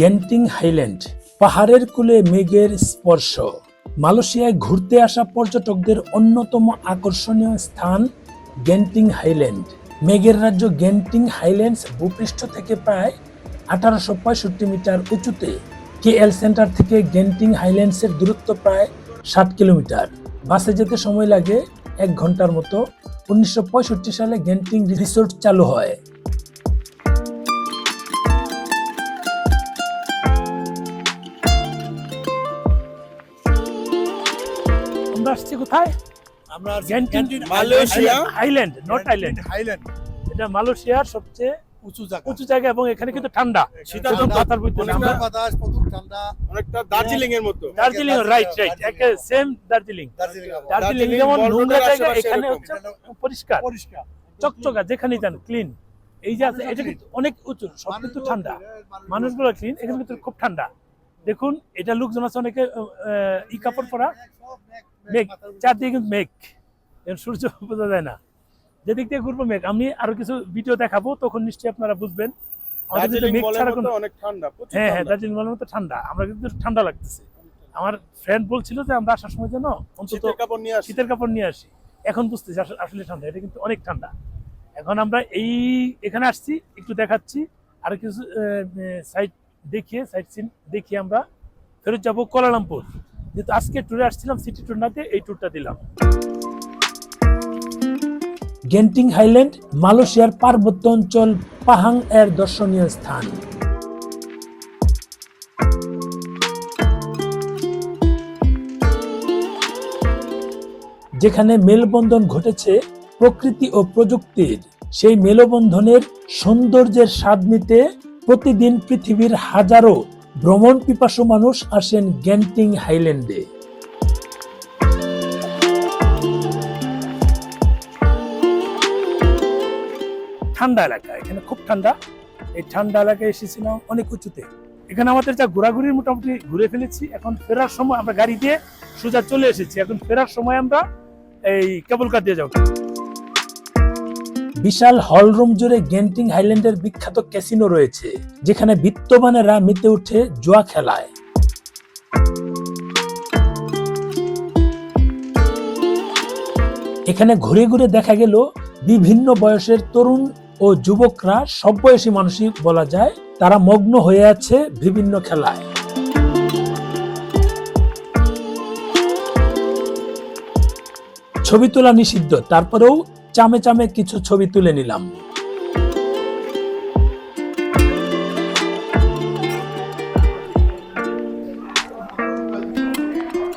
Genting highland, পাহাড়ের কুলে মেঘের স্পর্শ। মালয়েশিয়ায় ঘুরতে আসা পর্যটকদের অন্যতম আকর্ষণীয় স্থান গেন্টিং হাইল্যান্ড। মেঘের রাজ্য গেন্টিং হাইল্যান্ডস ভূপৃষ্ঠ থেকে প্রায় আঠারোশো পঁয়ষট্টি মিটার উঁচুতে। কেএল সেন্টার থেকে গেন্টিং হাইল্যান্ডসের দূরত্ব প্রায় ষাট কিলোমিটার। বাসে যেতে সময় লাগে এক ঘণ্টার মতো। উনিশশো পঁয়ষট্টি সালে গেন্টিং রিসোর্ট চালু হয়। আমরা আসছি কোথায়? আমরা Malaysia. Highland not island highland এটা মালয়েশিয়ার সবচেয়ে উঁচু জায়গা। উঁচু জায়গা এবং এখানে কিন্তু ঠান্ডা। অনেকটা আমরা বাতাস প্রচুর ঠান্ডা। অনেকটা দার্জিলিং এর মতো। দার্জিলিং রাইট রাইট একে সেম দার্জিলিং। দার্জিলিং যেমন নোংরা জায়গা এখানে হচ্ছে পরিষ্কার। পরিষ্কার। চকচকা যেখানে যান ক্লিন এই যে আছে এটা কিন্তু অনেক উঁচু সব কিন্তু ঠান্ডা। মানুষগুলো ক্লিন এখানে কিন্তু খুব ঠান্ডা। দেখুন এটা লোকজন আছে অনেকে আহ, ই কাপড় পরা। মেঘ চারদিকে কিন্তু মেঘ। সূর্য বোঝা যায় না। যেদিক দিয়ে ঘুরবো মেঘ। আমি আরও কিছু ভিডিও দেখাবো তখন নিশ্চয়ই আপনারা বুঝবেন। হ্যাঁ হ্যাঁ দার্জিলিং বলার মতো ঠান্ডা। আমরা কিন্তু ঠান্ডা লাগতেছে। আমার ফ্রেন্ড বলছিল যে আমরা আসার সময় যেন অন্তত শীতের কাপড় নিয়ে আসি। এখন বুঝতেছি আসলে- আসলে ঠান্ডা। এটা কিন্তু অনেক ঠান্ডা। এখন আমরা এই এখানে আসছি একটু দেখাচ্ছি। আর কিছু সাইট দেখিয়ে সাইট সিন দেখিয়ে আমরা ফেরত যাব কোলালামপুর যেহেতু আজকে ট্যুরে আসছিলাম সিটি ট্যুর নাতে এই ট্যুরটা দিলাম। গেন্টিং হাইল্যান্ড মালয়েশিয়ার পার্বত্য অঞ্চল পাহাং এর দর্শনীয় স্থান। যেখানে মেলবন্ধন ঘটেছে প্রকৃতি ও প্রযুক্তির। সেই মেলবন্ধনের সৌন্দর্যের স্বাদ নিতে প্রতিদিন পৃথিবীর হাজারো ভ্রমণ পিপাসু মানুষ আসেন গ্যান্টিং হাইল্যান্ডে। ঠান্ডা এলাকা, এখানে খুব ঠান্ডা। এই ঠান্ডা এলাকায় এসেছিলাম অনেক উঁচুতে। এখানে আমাদের যা ঘোরাঘুরির মোটামুটি ঘুরে ফেলেছি। এখন ফেরার সময় আমরা গাড়ি দিয়ে সোজা চলে এসেছি। এখন ফেরার সময় আমরা এই কেবল কার দিয়ে যাব। বিশাল হল রুম জুড়ে গেন্টিং হাইল্যান্ডের বিখ্যাত ক্যাসিনো রয়েছে, যেখানে বিত্তবানেরা মেতে উঠে জুয়া খেলায়। এখানে ঘুরে ঘুরে দেখা গেল বিভিন্ন বয়সের তরুণ ও যুবকরা, সব বয়সী মানুষই বলা যায়, তারা মগ্ন হয়ে আছে বিভিন্ন খেলায়। ছবি তোলা নিষিদ্ধ, তারপরেও চামে চামে কিছু ছবি তুলে নিলাম।